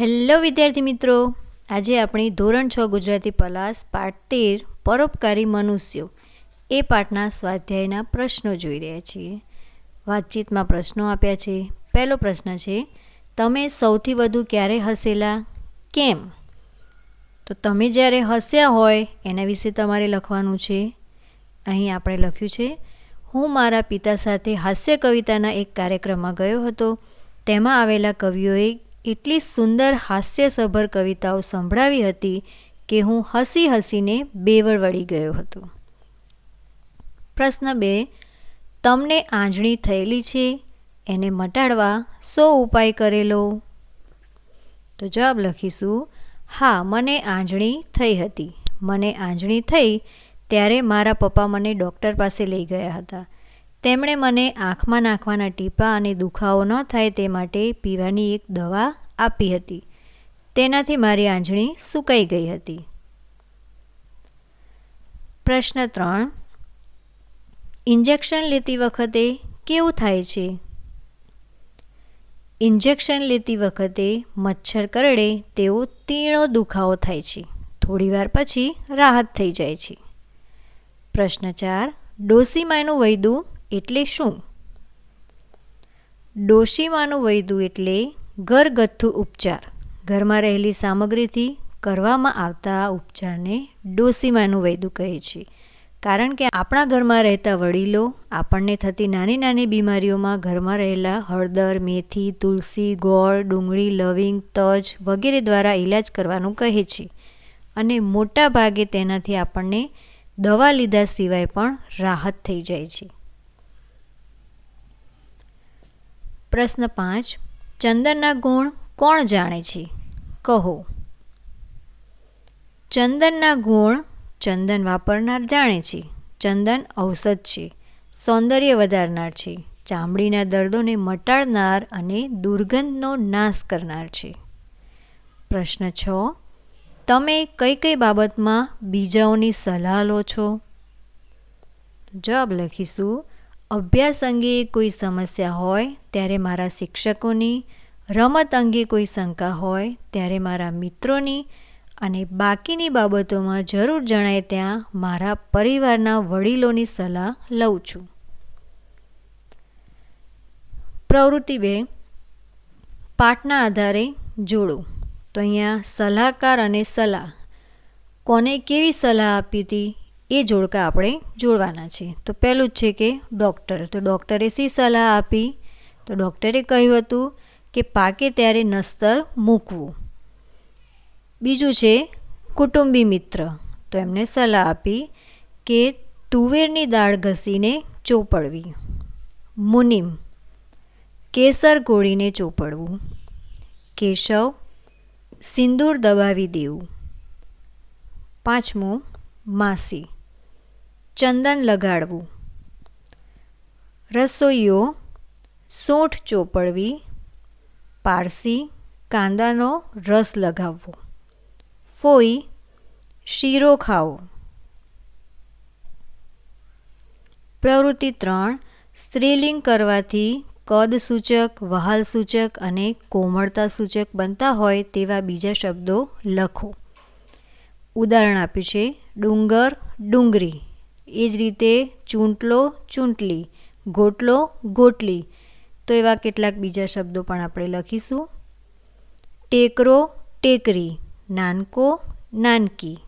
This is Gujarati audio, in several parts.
હેલો વિદ્યાર્થી મિત્રો. આજે આપણી ધોરણ છ ગુજરાતી પલાસ પાઠ તેર, પરોપકારી મનુષ્યો એ પાઠના સ્વાધ્યાયના પ્રશ્નો જોઈ રહ્યા છીએ. વાતચીતમાં પ્રશ્નો આપ્યા છે. પહેલો પ્રશ્ન છે, તમે સૌથી વધુ ક્યારે હસેલા? કેમ? તો તમે જ્યારે હસ્યા હોય, એના વિશે તમારે લખવાનું છે. અહીં આપણે લખ્યું છે, હું મારા પિતા સાથે હાસ્ય કવિતાના એક કાર્યક્રમમાં ગયો હતો. તેમાં આવેલા કવિઓએ એટલી સુંદર હાસ્યસભર કવિતાઓ સંભળાવી હતી કે હું હસી હસીને બેવડ વળી ગયો હતો. પ્રશ્ન બે, તમને આંજણી થયેલી છે? એને મટાડવા સો ઉપાય કરેલો? તો જવાબ લખીશું, હા, મને આંજણી થઈ હતી. મને આંજણી થઈ ત્યારે મારા પપ્પા મને ડૉક્ટર પાસે લઈ ગયા હતા. તેમણે મને આંખમાં નાખવાના ટીપા અને દુખાવો ન થાય તે માટે પીવાની એક દવા આપી હતી. તેનાથી મારી આંજણી સુકાઈ ગઈ હતી. પ્રશ્ન ત્રણ. ઇન્જેક્શન લેતી વખતે કેવું થાય છે? ઇન્જેક્શન લેતી વખતે મચ્છર કરડે તેવો તીણો દુખાવો થાય છે. થોડીવાર પછી રાહત થઈ જાય છે. પ્રશ્ન ચાર. ડોસીમાયનું વૈદું એટલે શું? ડોશીમાનું વૈદું એટલે ઘરગથ્થુ ઉપચાર. ઘરમાં રહેલી સામગ્રીથી કરવામાં આવતા ઉપચારને ડોસીમાનું વૈદું કહે છે. કારણ કે આપણા ઘરમાં રહેતા વડીલો આપણને થતી નાની નાની બીમારીઓમાં ઘરમાં રહેલા હળદર, મેથી, તુલસી, ગોળ, ડુંગળી, લવિંગ, તજ વગેરે દ્વારા ઈલાજ કરવાનું કહે છે. અને મોટા ભાગે તેનાથી આપણને દવા લીધા સિવાય પણ રાહત થઈ જાય છે. પ્રશ્ન પાંચ, ચંદનના ગુણ કોણ જાણે છે? કહો. ચંદનના ગુણ ચંદન વાપરનાર જાણે છે. ચંદન ઔષધ છે. સૌંદર્ય વધારનાર છે. ચામડીના દર્દોને મટાડનાર અને દુર્ગંધનો નાશ કરનાર છે. પ્રશ્ન છ, તમે કઈ કઈ બાબતમાં બીજાઓની સલાહ લો છો? જવાબ લખીશું. અભ્યાસ અંગે કોઈ સમસ્યા હોય ત્યારે મારા શિક્ષકોની, રમત અંગે કોઈ શંકા હોય ત્યારે મારા મિત્રોની અને બાકીની બાબતોમાં જરૂર જણાય ત્યાં મારા પરિવારના વડીલોની સલાહ લઉં છું. પ્રવૃત્તિ બે, પાઠના આધારે જોડો. તો અહીંયા સલાહકાર અને સલાહ. કોને કેવી સલાહ આપી હતી? એ જોડકા આપણે જોડવાના છે. તો પહેલું જ છે કે ડૉક્ટર. તો ડૉક્ટરે શી સલાહ આપી? તો ડૉક્ટરે કહ્યું હતું કે પાકે ત્યારે નસ્તર મૂકવું. બીજું છે કુટુંબી મિત્ર. તો એમને સલાહ આપી કે તુવેરની દાળ ઘસીને ચોપડવી. મુનિમ. કેસર ગોળીને ચોપડવું. કેશવ. સિંદૂર દબાવી દેવું. પાંચમું, માસી. ચંદન લગાડવું. રસોઈઓ, સોઠ ચોપડવી, પારસી, કાંદાનો રસ લગાવવો. ફોઈ, શીરો ખાવો. પ્રવૃત્તિ ત્રણ, સ્ત્રીલિંગ કરવાથી કદ સૂચક, વહાલ સૂચક અને કોમળતા સૂચક બનતા હોય તેવા બીજા શબ્દો લખો. ઉદાહરણ આપ્યું છે, ડુંગર, ડુંગરી. એ જ રીતે ચૂંટલો ચૂંટલી, ગોટલો ગોટલી. તો એવા કેટલાક બીજા શબ્દો પણ આપણે લખીશું. ટેકરો ટેકરી, નાનકો નાનકી.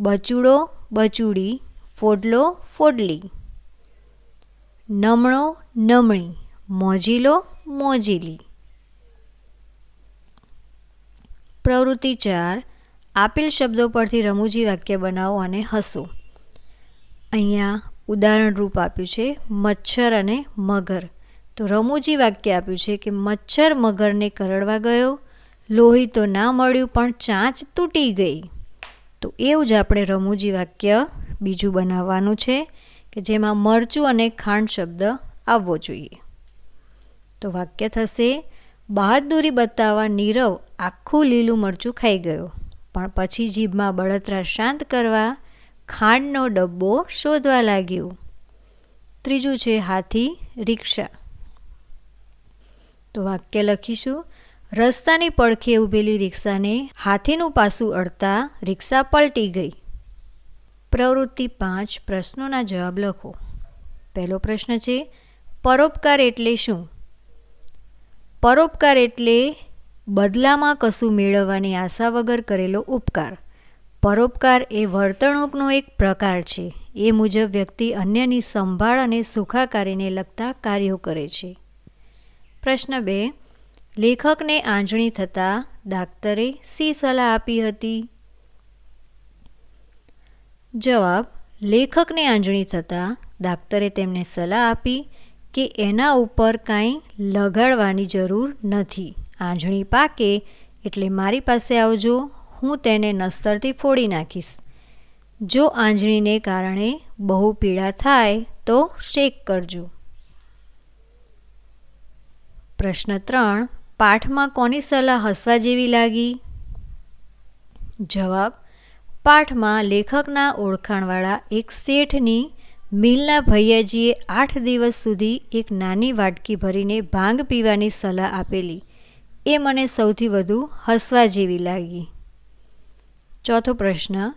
બચુડો બચુડી, ફોડલો ફોડલી. નમણો નમણી, મોજીલો મોજીલી. પ્રવૃત્તિ ચાર, આપેલ શબ્દો પરથી રમૂજી વાક્ય બનાવો અને હસો. અહીંયા ઉદાહરણરૂપ આપ્યું છે, મચ્છર અને મગર. તો રમૂજી વાક્ય આપ્યું છે કે મચ્છર મગરને કરડવા ગયો, લોહી તો ના મળ્યું પણ ચાંચ તૂટી ગઈ. તો એવું જ આપણે રમૂજી વાક્ય બીજું બનાવવાનું છે કે જેમાં મરચું અને ખાંડ શબ્દ આવવો જોઈએ. તો વાક્ય થશે, બહાદુરી બતાવવા નીરવ આખું લીલું મરચું ખાઈ ગયો, પણ પછી જીભમાં બળતરા શાંત કરવા ખાંડનો ડબ્બો શોધવા લાગ્યો. ત્રીજું છે હાથી રિક્ષા. તો વાક્ય લખીશું. રસ્તાની પડખે ઊભેલી રિક્ષાને હાથીનું પાસું અડતા રિક્ષા પલટી ગઈ. પ્રવૃત્તિ પાંચ, પ્રશ્નોના જવાબ લખો. પહેલો પ્રશ્ન છે, પરોપકાર એટલે શું? પરોપકાર એટલે બદલામાં કશું મેળવવાની આશા વગર કરેલો ઉપકાર. પરોપકાર એ વર્તણૂકનો એક પ્રકાર છે. એ મુજબ વ્યક્તિ અન્યની સંભાળ અને સુખાકારીને લગતા કાર્યો કરે છે. પ્રશ્ન બે. લેખકને આંજણી થતાં ડાક્ટરે શી સલાહ આપી હતી? જવાબ. લેખકને આંજણી થતાં ડાક્ટરે તેમને સલાહ આપી કે એના ઉપર કાંઈ લગાડવાની જરૂર નથી. આંજણી પાકે એટલે મારી પાસે આવજો હું તેને નસ્તરથી ફોડી નાખીશ. જો આંજણીને કારણે બહુ પીડા થાય, તો શેક કરજો. પ્રશ્ન ત્રણ, પાઠમાં કોની સલાહ હસવા જેવી લાગી? જવાબ, પાઠમાં લેખકના ઓળખાણવાળા એક શેઠની મિલના ભૈયાજીએ આઠ દિવસ સુધી એક નાની વાટકી ભરીને ભાંગ પીવાની સલાહ આપેલી. એ મને સૌથી વધુ હસવા જેવી લાગી. ચોથો પ્રશ્ન,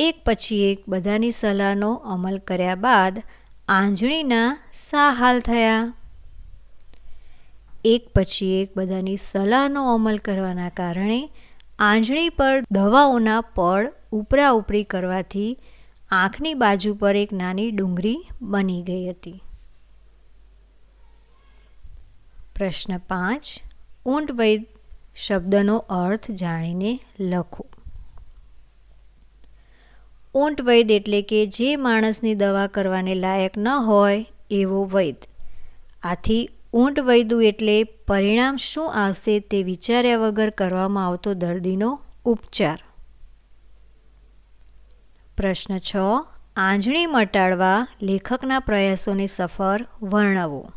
એક પછી એક બધાની સલાહનો અમલ કર્યા બાદ આંજણીના સા હાલ થયા? એક પછી એક બધાની સલાહનો અમલ કરવાના કારણે આંજણી પર દવાઓના પડ ઉપરા ઉપરી કરવાથી આંખની બાજુ પર એક નાની ડુંગળી બની ગઈ હતી. પ્રશ્ન પાંચ, ઊંટ વૈદ શબ્દનો અર્થ જાણીને લખો. ઊંટ વૈદ એટલે કે જે માણસની દવા કરવાને લાયક ન હોય એવો વૈદ. આથી ઊંટ વૈદું એટલે પરિણામ શું આવશે તે વિચાર્યા વગર કરવામાં આવતો દર્દીનો ઉપચાર. પ્રશ્ન છ, આંજણી મટાડવા લેખકના પ્રયાસોની સફર વર્ણવો.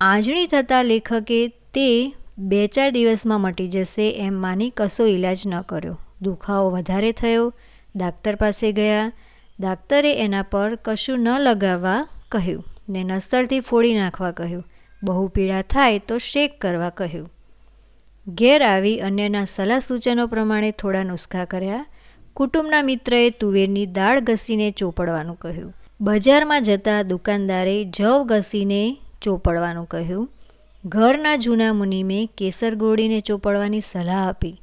આંજણી થતાં લેખકે તે બે ચાર દિવસમાં મટી જશે એમ માની કશો ઈલાજ ન કર્યો. દુખાવો વધારે થયો, ડાક્ટર પાસે ગયા. ડાક્ટરે એના પર કશું ન લગાવવા કહ્યું. ને નસલથી ફોડી નાખવા કહ્યું. બહુ પીડા થાય તો શેક કરવા કહ્યું. ઘેર આવી અન્યના સલાહ સૂચનો પ્રમાણે થોડા નુસ્ખા કર્યા. કુટુંબના મિત્રએ તુવેરની દાળ ઘસીને ચોપડવાનું કહ્યું. બજારમાં જતા દુકાનદારે જવ ઘસીને ચોપડવાનું કહ્યું. ઘરના જૂના મુનિમે કેસર ગોળીને ચોપડવાની સલાહ આપી.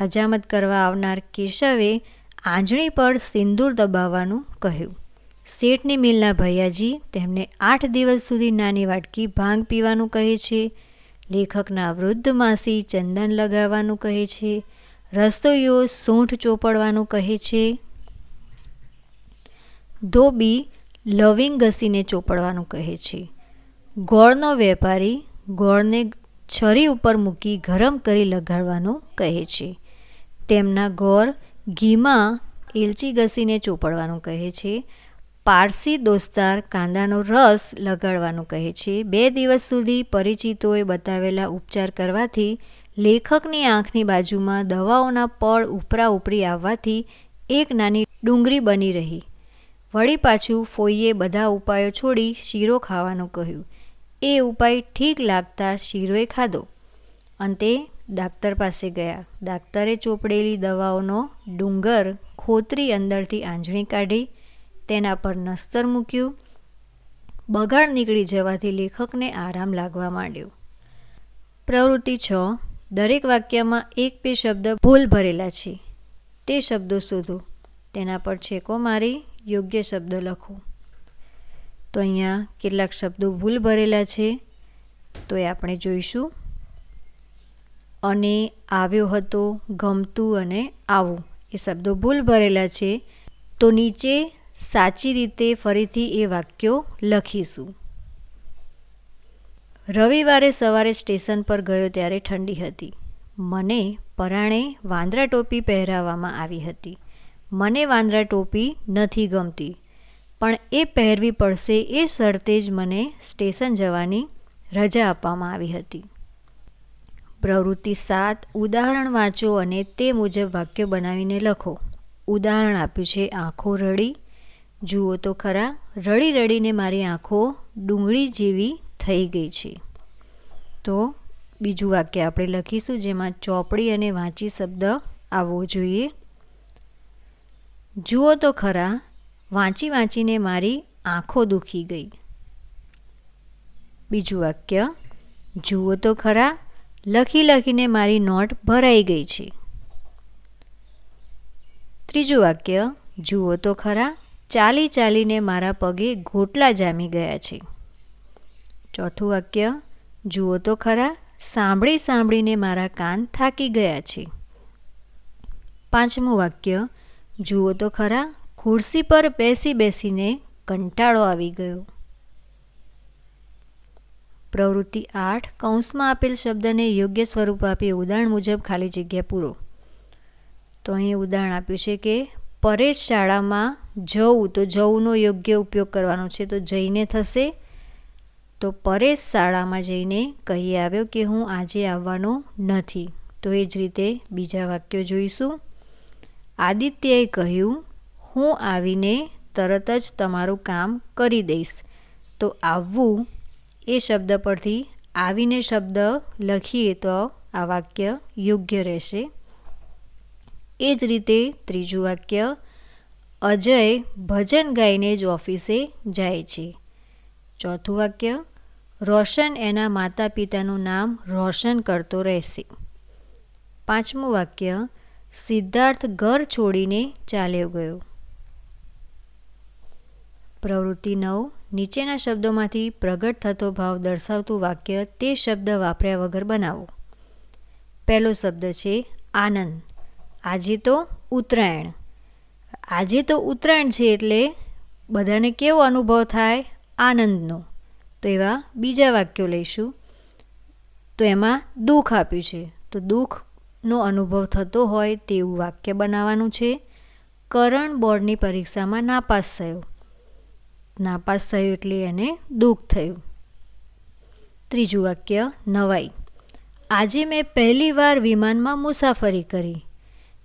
હજામત કરવા આવનાર કેશવે આંજણી પર સિંદૂર દબાવવાનું કહ્યું. શેઠની મિલના ભૈયાજી તેમને આઠ દિવસ સુધી નાની વાટકી ભાંગ પીવાનું કહે છે, લેખકના વૃદ્ધ માસી ચંદન લગાવવાનું કહે છે, રસોઈઓ સૂંઠ ચોપડવાનું કહે છે. ધોબી લવિંગ ઘસીને ચોપડવાનું કહે છે. ગોળનો વેપારી ગોળને છરી ઉપર મૂકી ગરમ કરી લગાડવાનું કહે છે. તેમના ગોળ ઘીમાં એલચી ઘસીને ચોપડવાનું કહે છે. પારસી દોસ્તાર કાંદાનો રસ લગાડવાનું કહે છે. બે દિવસ સુધી પરિચિતોએ બતાવેલા ઉપચાર કરવાથી લેખકની આંખની બાજુમાં દવાઓના પળ ઉપરા ઉપરી આવવાથી એક નાની ડુંગળી બની રહી. વળી પાછું ફોઈએ બધા ઉપાયો છોડી શીરો ખાવાનું કહ્યું. એ ઉપાય ઠીક લાગતા શીરોએ ખાધો. અંતે ડાક્ટર પાસે ગયા. ડાક્ટરે ચોપડેલી દવાઓનો ડુંગર ખોતરી અંદરથી આંજણી કાઢી, તેના પર નસ્તર મૂક્યું, બગાડ નીકળી જવાથી લેખકને આરામ લાગવા માંડ્યો. પ્રવૃત્તિ છ. દરેક વાક્યમાં એક બે શબ્દ ભૂલ ભરેલા છે. તે શબ્દો શોધો. તેના પર છેકો મારી, યોગ્ય શબ્દ લખો. તો અહીંયા કેટલાક શબ્દો ભૂલ ભરેલા છે. તો એ આપણે જોઈશું. અને આવ્યો હતો ગમતું અને આવું. એ શબ્દો ભૂલ ભરેલા છે. તો નીચે સાચી રીતે ફરીથી એ વાક્યો લખીશું. રવિવારે સવારે સ્ટેશન પર ગયો ત્યારે ઠંડી હતી. મને પરાણે વાંદરા ટોપી પહેરાવવામાં આવી હતી. મને વાંદરા ટોપી નથી ગમતી. પણ એ પહેરવી પડશે એ શરતે જ મને સ્ટેશન જવાની રજા આપવામાં આવી હતી. પ્રવૃત્તિ સાત, ઉદાહરણ વાંચો અને તે મુજબ વાક્ય બનાવીને લખો. ઉદાહરણ આપ્યું છે, આંખો રડી. જુઓ તો ખરા, રડી રડીને મારી આંખો ડુંગળી જેવી થઈ ગઈ છે. તો બીજું વાક્ય આપણે લખીશું, જેમાં ચોપડી અને વાંચી શબ્દ આવવો જોઈએ. જુઓ તો ખરા, વાંચી વાંચીને મારી આંખો દુખી ગઈ. બીજું વાક્ય, જુઓ તો ખરા લખી લખીને મારી નોટ ભરાઈ ગઈ છે. ત્રીજું વાક્ય, જુઓ તો ખરા, ચાલી ચાલીને મારા પગે ઘોટલા જામી ગયા છે. ચોથું વાક્ય, જુઓ તો ખરા, સાંભળી સાંભળીને મારા કાન થાકી ગયા છે. પાંચમું વાક્ય, જુઓ તો ખરા, ખુરશી પર બેસી બેસીને કંટાળો આવી ગયો. પ્રવૃત્તિ આઠ, કૌંસમાં આપેલ શબ્દને યોગ્ય સ્વરૂપ આપી ઉદાહરણ મુજબ ખાલી જગ્યા પૂરો. તો અહીં ઉદાહરણ આપ્યું છે કે, પરેશ શાળામાં જવું તો જવુંનો યોગ્ય ઉપયોગ કરવાનો છે, તો જઈને થશે. તો પરેશ શાળામાં જઈને કહી આવ્યો કે, હું આજે આવવાનો નથી. તો એ જ રીતે બીજા વાક્યો જોઈશું. આદિત્યએ કહ્યું, હું આવીને તરત જ તમારું કામ કરી દઈશ. તો આવવું એ શબ્દ પરથી આવીને શબ્દ લખીએ તો આ વાક્ય યોગ્ય રહેશે. એ જ રીતે ત્રીજું વાક્ય, અજય ભજન ગાઈને જ ઓફિસે જાય છે. ચોથું વાક્ય, રોશન એના માતા પિતાનું નામ રોશન કરતો રહેશે. પાંચમું વાક્ય, સિદ્ધાર્થ ઘર છોડીને ચાલ્યો ગયો. પ્રવૃત્તિ નવ નીચેના શબ્દોમાંથી પ્રગટ થતો ભાવ દર્શાવતું વાક્ય તે શબ્દ વાપર્યા વગર બનાવો. પહેલો શબ્દ છે આનંદ. આજે તો ઉત્તરાયણ. આજે તો ઉત્તરાયણ છે એટલે બધાને કેવો અનુભવ થાય? આનંદનો. તો એવા બીજા વાક્યો લઈશું. તો એમાં દુઃખ આપ્યું છે. તો દુઃખનો અનુભવ થતો હોય તેવું વાક્ય બનાવવાનું છે. કરણ બોર્ડની પરીક્ષામાં નાપાસ થયો. નાપાસ થયું એટલે એને દુઃખ થયું. ત્રીજું વાક્ય, નવાઈ. આજે મેં પહેલી વાર વિમાનમાં મુસાફરી કરી.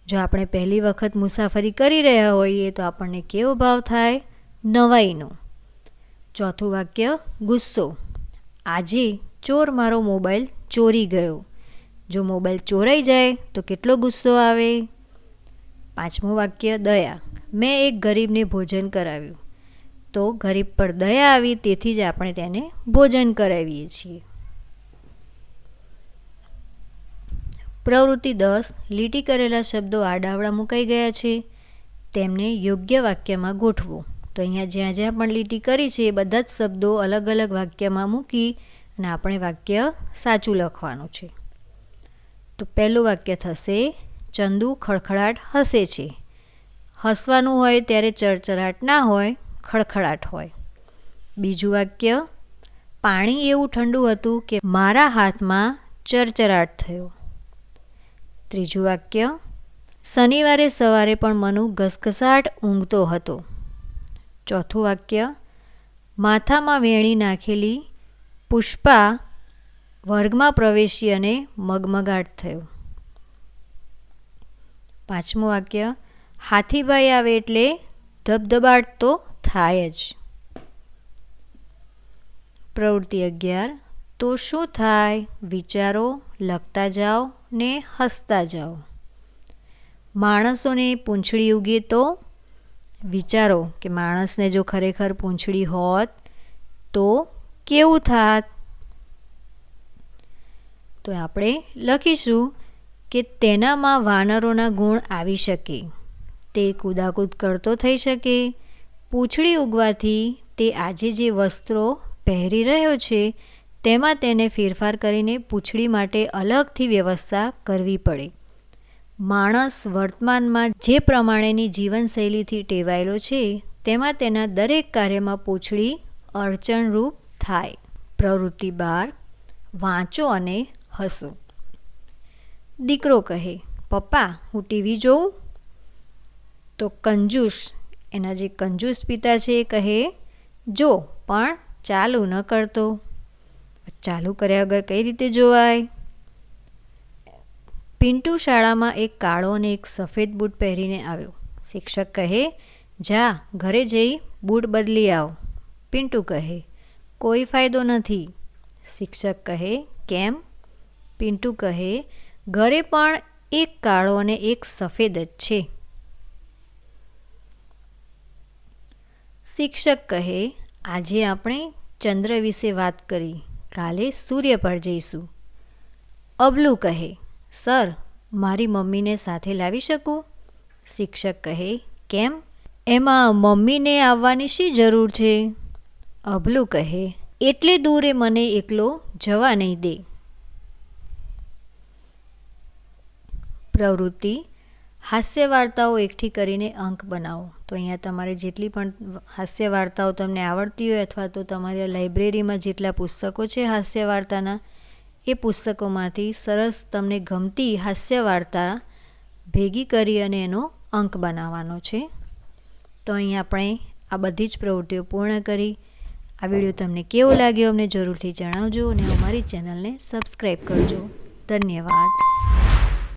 જો આપણે પહેલી વખત મુસાફરી કરી રહ્યા હોઈએ તો આપણને કેવો ભાવ થાય? નવાઈનો. ચોથું વાક્ય, ગુસ્સો. આજે ચોર મારો મોબાઈલ ચોરી ગયો. જો મોબાઈલ ચોરાઈ જાય તો કેટલો ગુસ્સો આવે? પાંચમું વાક્ય, દયા. મેં એક ગરીબને ભોજન કરાવ્યું. તો ગરીબ પર દયા આવી, તેથી જ આપણે તેને ભોજન કરાવીએ છીએ. પ્રવૃત્તિ દસ, લીટી કરેલા શબ્દો આડાવડા મુકાઈ ગયા છે. તેમને યોગ્ય વાક્યમાં ગોઠવો. તો અહીંયા જ્યાં જ્યાં પણ લીટી કરી છે, એ બધા જ શબ્દો અલગ અલગ વાક્યમાં મૂકી અને આપણે વાક્ય સાચું લખવાનું છે. તો પહેલું વાક્ય થશે, ચંદુ ખડખડાટ હસે છે. હસવાનું હોય ત્યારે ચરચરાટ ના હોય ખડખડાટ હોય. બીજું વાક્ય, પાણી એવું ઠંડુ હતું કે મારા હાથમાં ચરચરાટ થયો. ત્રીજું વાક્ય, શનિવારે સવારે પણ મનુ ઘસઘસાટ ઊંઘતો હતો. ચોથું વાક્ય, માથામાં વેણી નાખેલી પુષ્પા વર્ગમાં પ્રવેશી અને મગમગાટ થયો. પાંચમું વાક્ય, હાથીભાઈ આવે એટલે ધબધબાટ તો થાય જ. પ્રવૃત્તિ અગિયાર, તો શું થાય? વિચારો, લખતા જાઓ ને હસતા જાઓ. માણસોને પૂંછડી ઉગે તો? વિચારો કે માણસને જો ખરેખર પૂંછડી હોત, તો કેવું થાત? તો આપણે લખીશું કે તેનામાં વાનરોના ગુણ આવી શકે. તે કૂદાકૂદ કરતો થઈ શકે. પૂંછડી ઉગવાથી તે આજે જે વસ્ત્રો પહેરી રહ્યો છે, તેમાં તેને ફેરફાર કરીને પૂંછડી માટે અલગથી વ્યવસ્થા કરવી પડે. માણસ વર્તમાનમાં જે પ્રમાણેની જીવનશૈલીથી ટેવાયેલો છે, તેમાં તેના દરેક કાર્યમાં પૂંછડી અડચણરૂપ થાય. પ્રવૃત્તિ બાર, વાંચો અને હસો. દીકરો કહે, પપ્પા, હું ટીવી જોઉં? તો કંજૂસ એના જે કંજૂસ પિતા છે એ કહે, જો, પણ ચાલુ ન કરતો. ચાલુ કર્યા વગર કઈ રીતે જોવાય? પિન્ટુ શાળામાં એક કાળો અને એક સફેદ બૂટ પહેરીને આવ્યો. શિક્ષક કહે, જા, ઘરે જઈ બૂટ બદલી આવ. પિન્ટુ કહે, કોઈ ફાયદો નથી. શિક્ષક કહે, કેમ? પિન્ટુ કહે, ઘરે પણ એક કાળો અને એક સફેદ જ છે. શિક્ષક કહે, આજે આપણે ચંદ્ર વિશે વાત કરી. કાલે સૂર્ય પર જઈશું. અબલું કહે, સર, મારી મમ્મીને સાથે લાવી શકું? શિક્ષક કહે, કેમ? એમાં મમ્મીને આવવાની શી જરૂર છે? અબલું કહે, એટલે દૂરે મને એકલો જવા નહીં દે. પ્રવૃત્તિ હાસ્ય વાર્તાઓ એકઠી કરીને અંક બનાવો. તો અહીંયા તમારે જેટલી પણ હાસ્ય વાર્તાઓ તમને આવડતી હોય અથવા તો તમારી લાઇબ્રેરીમાં જેટલા પુસ્તકો છે હાસ્ય વાર્તાના એ પુસ્તકોમાંથી સરસ તમને ગમતી હાસ્ય વાર્તા ભેગી કરી અને એનો અંક બનાવવાનો છે. તો અહીં આપણે આ બધી જ પ્રવૃત્તિઓ પૂર્ણ કરી. આ વીડિયો તમને કેવો લાગ્યો અમને જરૂરથી જણાવજો અને અમારી ચેનલને સબસ્ક્રાઈબ કરજો. ધન્યવાદ.